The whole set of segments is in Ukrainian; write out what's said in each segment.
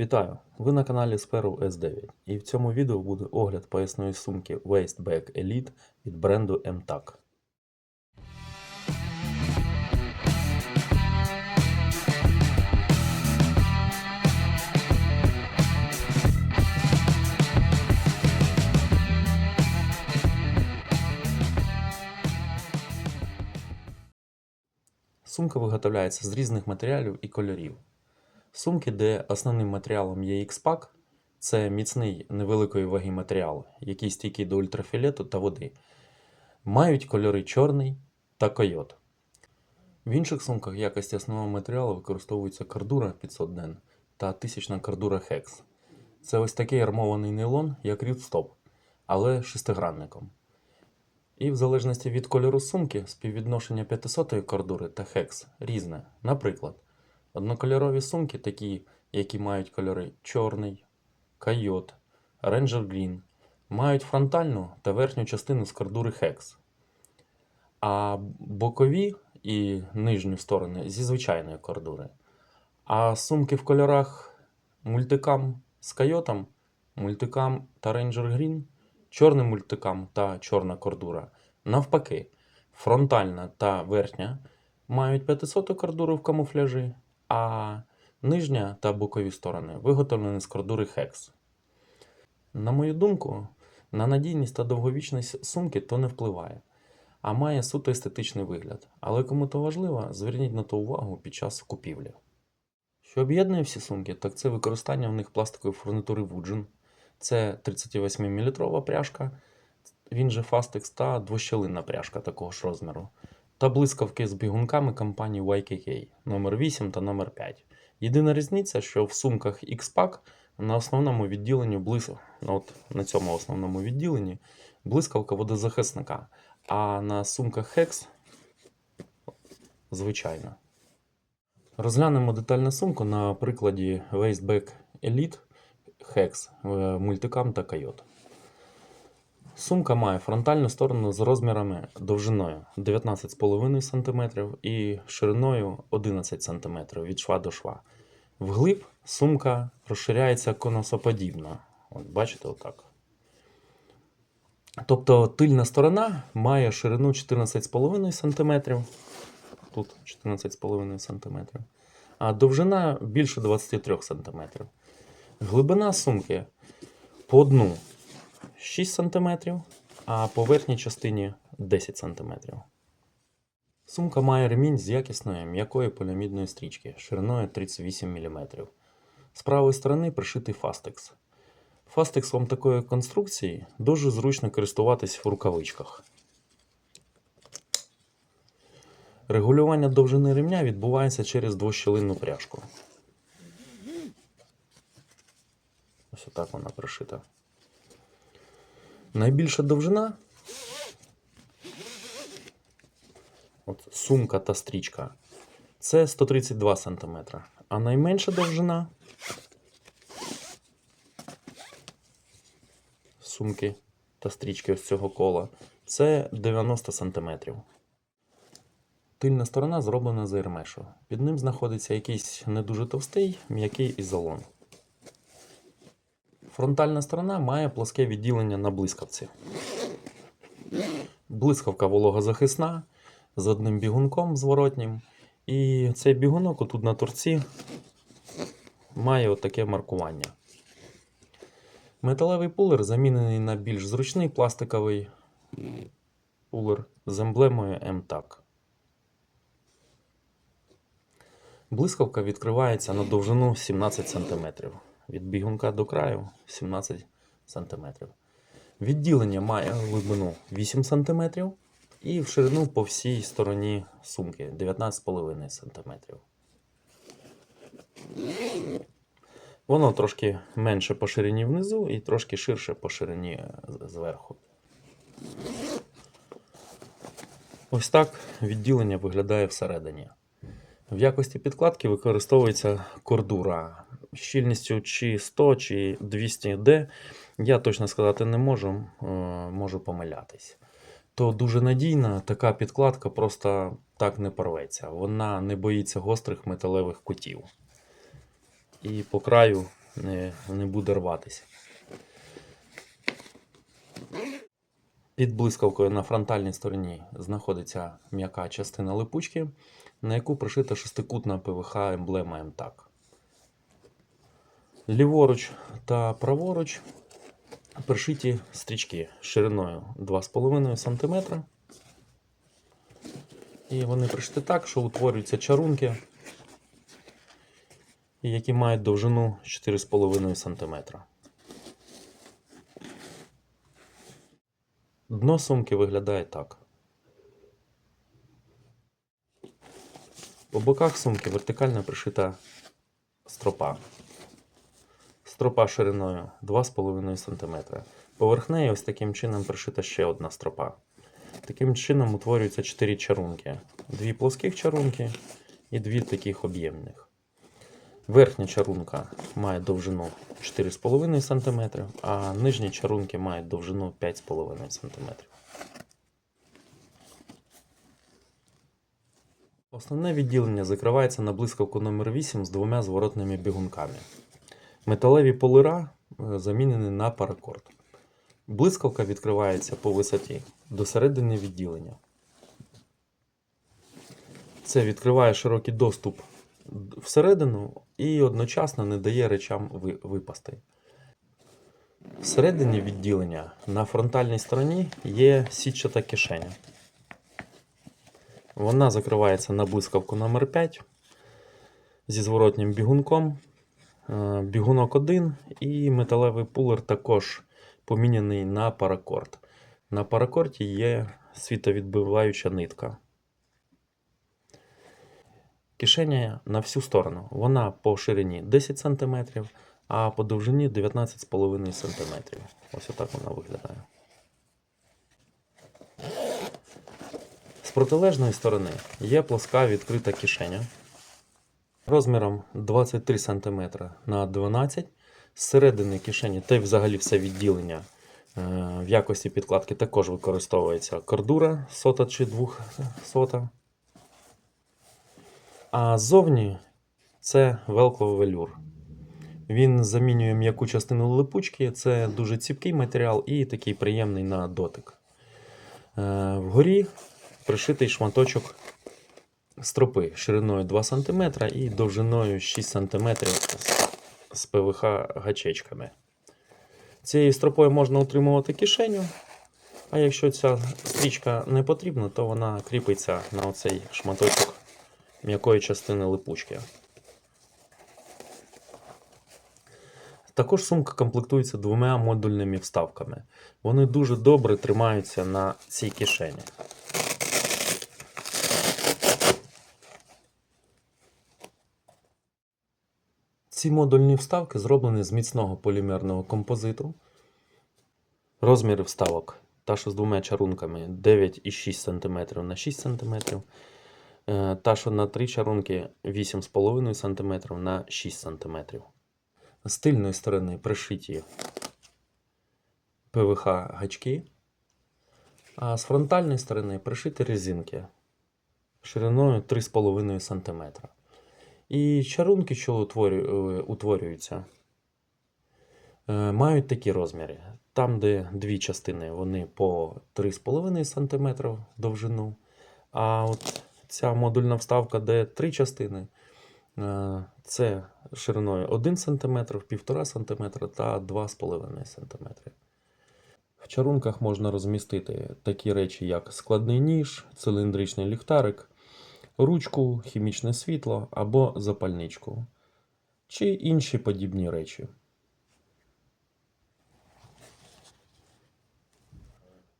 Вітаю! Ви на каналі Sparrow S9 і в цьому відео буде огляд поясної сумки Waist Bag Elite від бренду MTAC. Сумка виготовляється з різних матеріалів і кольорів. Сумки, де основним матеріалом є X-Pack, це міцний невеликої ваги матеріал, який стійкий до ультрафіолету та води. Мають кольори чорний та койот. В інших сумках якості основного матеріалу використовується кардура 500 ден та тисячна кардура Hex. Це ось такий армований нейлон, як рідстоп, але шестигранником. І в залежності від кольору сумки, співвідношення 500 кардури та Hex різне. Наприклад, Однокольорові сумки, такі, які мають кольори чорний, койот, Ranger Green, мають фронтальну та верхню частину з кардури Hex, а бокові і нижню сторони зі звичайної кардури. А сумки в кольорах мультикам з койотом, мультикам та Ranger Green, чорним мультикам та чорна кордура. Навпаки, фронтальна та верхня мають 500 кардуру в камуфляжі, а нижня та бокові сторони виготовлені з кордури Hex. На мою думку, на надійність та довговічність сумки то не впливає, а має суто естетичний вигляд. Але кому то важливо, зверніть на то увагу під час купівлі. Що об'єднує всі сумки, так це використання в них пластикової фурнітури Woodgen. Це 38-мм пряжка, він же Fastex та двощелинна пряжка такого ж розміру та блискавки з бігунками компанії YKK номер 8 та номер 5 Єдина різниця, що в сумках X-Pack на основному відділенні блис... ну, от на цьому основному відділенні блискавка водозахисника, а на сумках Hex звичайна. Розглянемо детально сумку на прикладі Waistback Elite Hex е, мультикам та Койот. Сумка має фронтальну сторону з розмірами довжиною 19,5 см і шириною 11 см від шва до шва. Вглиб сумка розширяється конусоподібно. От, бачите, отак. Тобто тильна сторона має ширину 14,5 см. Тут 14,5 см. А довжина більше 23 см. Глибина сумки по дну 6 см, а по верхній частині 10 см. Сумка має ремінь з якісної м'якої поліамідної стрічки шириною 38 мм. З правої сторони пришитий фастекс. Фастексом такої конструкції дуже зручно користуватись в рукавичках. Регулювання довжини ремня відбувається через двощелинну пряжку. Ось отак вона пришита. Найбільша довжина. От сумка та стрічка. Це 132 см. А найменша довжина сумки та стрічки ось цього кола це 90 см. Тильна сторона зроблена з ірмешу. Під ним знаходиться якийсь не дуже товстий м'який ізолон. Фронтальна сторона має плоске відділення на блискавці. Блискавка вологозахисна з одним бігунком зворотнім. І цей бігунок отут на торці має отаке маркування. Металевий пулер замінений на більш зручний пластиковий пулер з емблемою MTAC. Блискавка відкривається на довжину 17 см. Від бігунка до краю 17 см. Відділення має глибину 8 см і в ширину по всій стороні сумки 19,5 см. Воно трошки менше по ширині внизу і трошки ширше по ширині е, зверху. Ось так відділення виглядає всередині. В якості підкладки використовується кордура щільністю чи 100, чи 200 D. Я точно сказати не можу, е, можу помилятись. То дуже надійна, така підкладка просто так не порветься. Вона не боїться гострих металевих кутів. І по краю не, не буде рватися. Під блискавкою на фронтальній стороні знаходиться м'яка частина липучки, на яку пришита шестикутна ПВХ емблема МТАК. Ліворуч та праворуч пришиті стрічки шириною 2,5 см. І вони пришиті так, що утворюються чарунки, які мають довжину 4,5 см. Дно сумки виглядає так. По боках сумки вертикально пришита стропа. Стропа шириною 2,5 см. Поверх неї ось таким чином пришита ще одна стропа. Таким чином утворюються 4 чарунки. Дві плоских чарунки і дві таких об'ємних. Верхня чарунка має довжину 4,5 см, а нижні чарунки мають довжину 5,5 см. Основне відділення закривається на блискавку номер 8 з двома зворотними бігунками. Металеві полира е, замінені на паракорд. Блискавка відкривається по висоті до середини відділення. Це відкриває широкий доступ всередину і одночасно не дає речам ви- випасти. Всередині відділення на фронтальній стороні є сітчата кишеня. Вона закривається на блискавку номер 5 зі зворотнім бігунком. Е, Бігунок 1 і металевий пулер також поміняний на паракорд. На паракорді є світовідбиваюча нитка. Кишеня на всю сторону. Вона по ширині 10 см, а по довжині 19,5 см. Ось отак вона виглядає. З протилежної сторони є плоска відкрита кишеня розміром 23 см на 12 з середини кишені, та й взагалі все відділення е, в якості підкладки також використовується кордура сота чи двохсота. А ззовні це велковий велюр. Він замінює м'яку частину липучки, це дуже ціпкий матеріал і такий приємний на дотик. Е, Вгорі пришитий шматочок стропи шириною 2 см і довжиною 6 см з ПВХ гачечками. Цією стропою можна утримувати кишеню, а якщо ця стрічка не потрібна, то вона кріпиться на оцей шматочок м'якої частини липучки. Також сумка комплектується двома модульними вставками. Вони дуже добре тримаються на цій кишені. Ці модульні вставки зроблені з міцного полімерного композиту. Розміри вставок та що з двома чарунками 9,6 см на 6 см. Е, Та, що на 3 чарунки 8,5 см на 6 см. З тильної сторони пришиті ПВХ гачки, а з фронтальної сторони пришиті резинки шириною 3,5 см. І чарунки, що е, утворюються, е, мають такі розміри. Там, де дві частини, вони по 3,5 см довжину. А от ця модульна вставка, де три частини, е, це шириною 1 см, 1,5 см та 2,5 см. В чарунках можна розмістити такі речі, як складний ніж, циліндричний ліхтарик, ручку, хімічне світло або запальничку, чи інші подібні речі.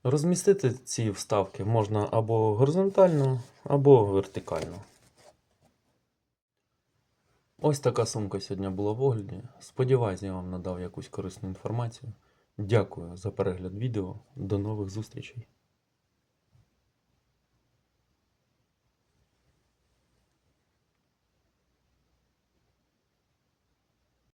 Розмістити ці вставки можна або горизонтально, або вертикально. Ось така сумка сьогодні була в огляді. Сподіваюсь, я вам надав якусь корисну інформацію. Дякую за перегляд відео. До нових зустрічей!